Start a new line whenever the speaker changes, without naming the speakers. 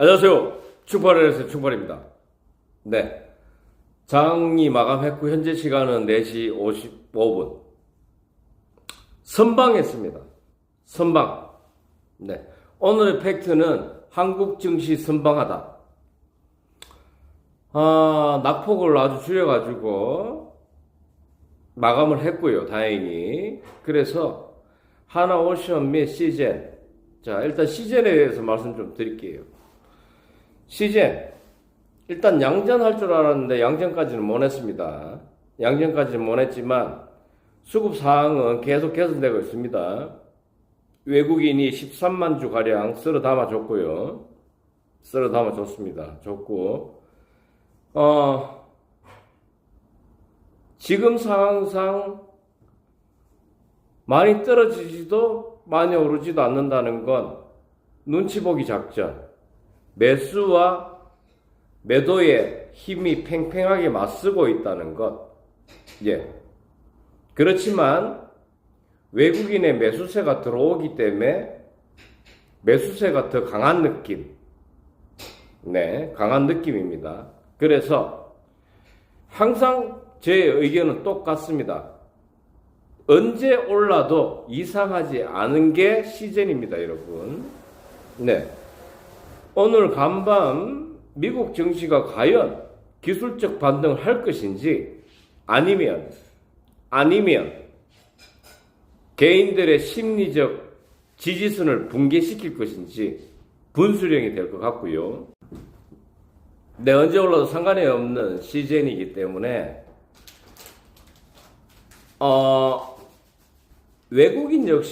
안녕하세요. 충팔에서 충팔입니다. 네. 장이 마감했고, 현재 시간은 4시 55분. 선방했습니다. 선방. 네. 오늘의 팩트는 한국 증시 선방하다. 아, 낙폭을 아주 줄여가지고, 마감을 했고요. 다행히. 그래서, 하나 오션 및 시젠. 자, 일단 시젠에 대해서 말씀 좀 드릴게요. 시젠 일단 양전할 줄 알았는데 양전까지는 못 했습니다. 양전까지는 못 했지만 수급 사항은 계속 개선되고 있습니다. 외국인이 13만 주 가량 쓸어 담아 줬고요. 쓸어 담아 줬습니다. 줬고 어 지금 상황상 많이 떨어지지도 많이 오르지도 않는다는 건 눈치 보기 작전. 매수와 매도의 힘이 팽팽하게 맞서고 있다는 것. 예. 그렇지만 외국인의 매수세가 들어오기 때문에 매수세가 더 강한 느낌. 네, 강한 느낌입니다. 그래서 항상 제 의견은 똑같습니다. 언제 올라도 이상하지 않은 게 시즌입니다, 여러분. 네. 오늘 간밤 미국 증시가 과연 기술적 반등을 할 것인지 아니면 아니면 개인들의 심리적 지지선을 붕괴시킬 것인지 분수령이 될 것 같고요. 네, 언제 올라도 상관이 없는 시즌이기 때문에 어, 외국인 역시